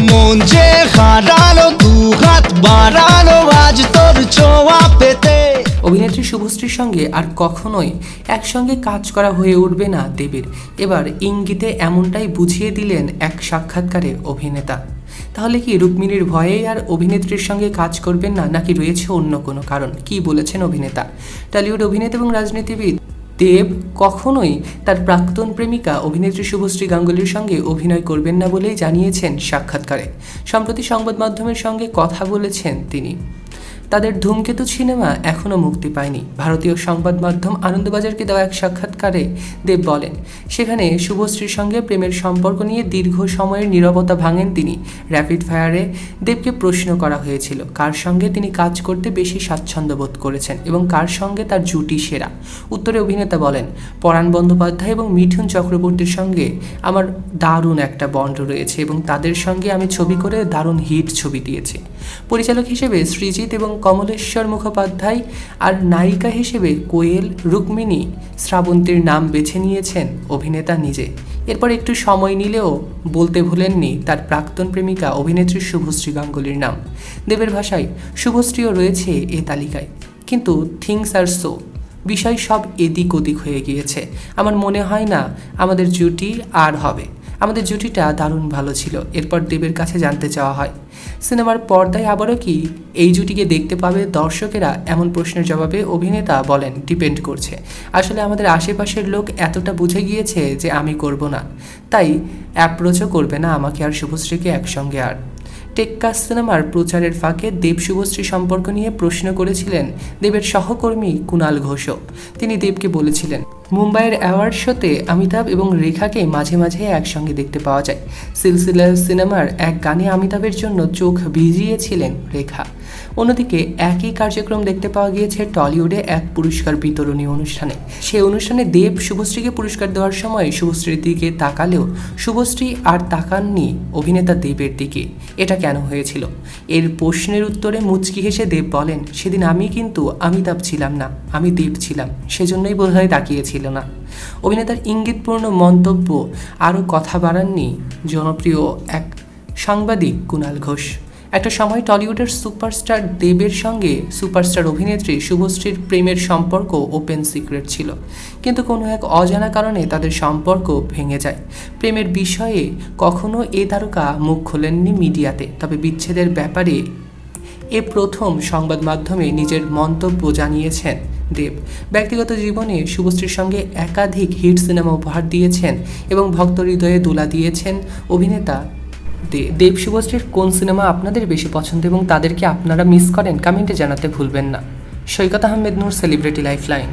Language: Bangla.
মন যে হারালো দু হাত বাড়ালো, আজ তোর ছোঁয়া পেতে। অভিনেত্রী শুভশ্রীর সঙ্গে আর কখনোই একসঙ্গে কাজ করা হয়ে উঠবে না দেবীর। এবার ইঙ্গিতে এমনটাই বুঝিয়ে দিলেন এক সাক্ষাৎকারে অভিনেতা। তাহলে কি রুক্মিণীর ভয়েই আর অভিনেত্রীর সঙ্গে কাজ করবেন না, নাকি রয়েছে অন্য কোনো কারণ? কি বলেছেন অভিনেতা? টলিউড অভিনেতা এবং রাজনীতিবিদ দেব কখনোই তার প্রাক্তন প্রেমিকা অভিনেত্রী শুভশ্রী গাঙ্গুলির সঙ্গে অভিনয় করবেন না বলেই জানিয়েছেন সাক্ষাৎকারে। সম্প্রতি সংবাদ মাধ্যমের সঙ্গে কথা বলেছেন তিনি। তাদের ধূমকেতু সিনেমা এখনও মুক্তি পায়নি। ভারতীয় সংবাদ মাধ্যম আনন্দবাজারকে দেওয়া এক সাক্ষাৎকারে দেব বলেন, সেখানে শুভশ্রীর সঙ্গে প্রেমের সম্পর্ক নিয়ে দীর্ঘ সময়ের নীরবতা ভাঙেন তিনি। র্যাপিড ফায়ারে দেবকে প্রশ্ন করা হয়েছিল, কার সঙ্গে তিনি কাজ করতে বেশি স্বাচ্ছন্দ্য বোধ করেছেন এবং কার সঙ্গে তার জুটি সেরা। উত্তরে অভিনেতা বলেন, পরাণ বন্দ্যোপাধ্যায় এবং মিঠুন চক্রবর্তীর সঙ্গে আমার দারুণ একটা বন্ড রয়েছে এবং তাদের সঙ্গে আমি ছবি করে দারুণ হিট ছবি দিয়েছি। পরিচালক হিসেবে সৃজিত এবং কমলেশ্বর মুখোপাধ্যায় আর নায়িকা হিসেবে কোয়েল রুক্মিণী শ্রাবন্তীর নাম বেছে নিয়েছেন অভিনেতা নিজে। এরপর একটু সময় নিলেও বলতে ভুলেননি তার প্রাক্তন প্রেমিকা অভিনেত্রী শুভশ্রী গাঙ্গুলির নাম। দেবের ভাষায়, শুভশ্রীও রয়েছে এ তালিকায়, কিন্তু থিংস আর সো, বিষয় সব এদিক ওদিক হয়ে গিয়েছে। আমার মনে হয় না আমাদের জুটি আর হবে। আমাদের জুটিটা দারুণ ভালো ছিল। এরপর দেবের কাছে জানতে চাওয়া হয়, সিনেমার পর্দায় আবারও কি এই জুটিকে দেখতে পাবে দর্শকেরা? এমন প্রশ্নের জবাবে অভিনেতা বলেন, ডিপেন্ড করছে। আসলে আমাদের আশেপাশের লোক এতটা বুঝে গিয়েছে যে আমি করব না। তাই অ্যাপ্রোচও করবে না আমাকে আর শুভশ্রীকে একসঙ্গে আর। টেক্কাস সিনেমার প্রচারের ফাঁকে দেব শুভশ্রী সম্পর্ক নিয়ে প্রশ্ন করেছিলেন দেবের সহকর্মী কুণাল ঘোষও তিনি দেবকে বলেছিলেন মুম্বাইয়ের অ্যাওয়ার্ড শোতে অমিতাভ এবং রেখাকে মাঝে মাঝে একসঙ্গে দেখতে পাওয়া যায়। সিলসিলা সিনেমার এক গানে অমিতাভের জন্য চোখ ভিজিয়েছিলেন রেখা। অন্যদিকে একই কার্যক্রম দেখতে পাওয়া গিয়েছে টলিউডে এক পুরস্কার বিতরণী অনুষ্ঠানে। সেই অনুষ্ঠানে দেব শুভশ্রীকে পুরস্কার দেওয়ার সময় শুভশ্রীর দিকে তাকালেও শুভশ্রী আর তাকাননি অভিনেতা দেবের দিকে। এটা কেন হয়েছিল? এর প্রশ্নের উত্তরে মুচকি হেসে দেব বলেন, সেদিন আমি কিন্তু অমিতাভ ছিলাম না, আমি দেব ছিলাম। সেজন্যই বোধহয় তাকিয়েছিল না। অভিনেতার ইঙ্গিতপূর্ণ মন্তব্য, আরও কথা বাড়াননি জনপ্রিয় এক সাংবাদিক কুণাল ঘোষ। একটা সময় টলিউডের সুপারস্টার দেবের সঙ্গে সুপারস্টার অভিনেত্রী শুভশ্রীর প্রেমের সম্পর্ক ওপেন সিক্রেট ছিল। কিন্তু কোনো এক অজানা কারণে তাদের সম্পর্ক ভেঙে যায়। প্রেমের বিষয়ে কখনো এ তারকা মুখ খোলেননি মিডিয়াতে, তবে বিচ্ছেদের ব্যাপারে এ প্রথম সংবাদ মাধ্যমে নিজের মন্তব্য জানিয়েছেন দেব। ব্যক্তিগত জীবনে শুভশ্রীর সঙ্গে একাধিক হিট সিনেমা উপহার দিয়েছেন এবং ভক্ত হৃদয়ে দোলা দিয়েছেন অভিনেতা দেব শুভশ্রীর কোন সিনেমা আপনাদের বেশি পছন্দ এবং তাদেরকে আপনারা মিস করেন? কমেন্টে জানাতে ভুলবেন না। Saikat Ahmed Noor celebrity lifeline